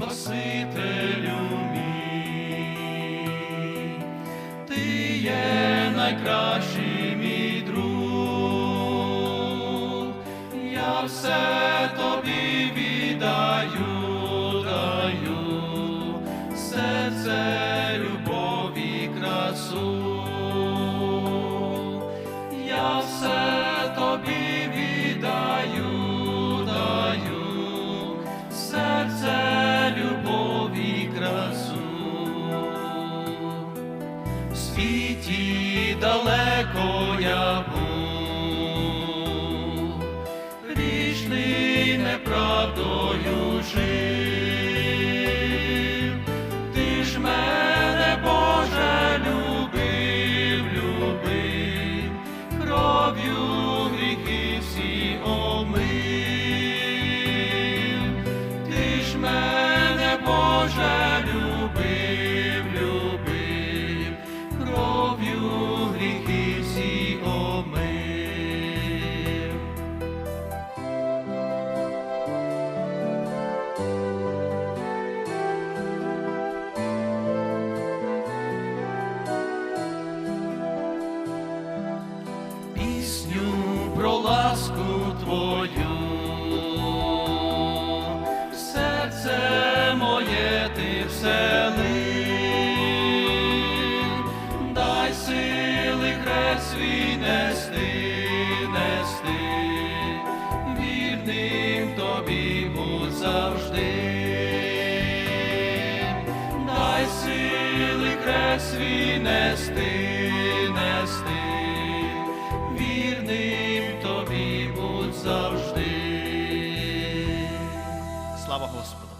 Спасителю мій, ти є найкращий мій друг, я все тобі. Світі далеко я був, грішний неправдою жив, ти ж мене, Боже, любив, любив, кров'ю гріхи всі омив, ти ж мене, Боже, любив, пісню про ласку твою, серце моє ти всели, дай сили хрест свій нести, нести, вірним тобі будь завжди. Дай сили хрест свій нести, Слава Господу!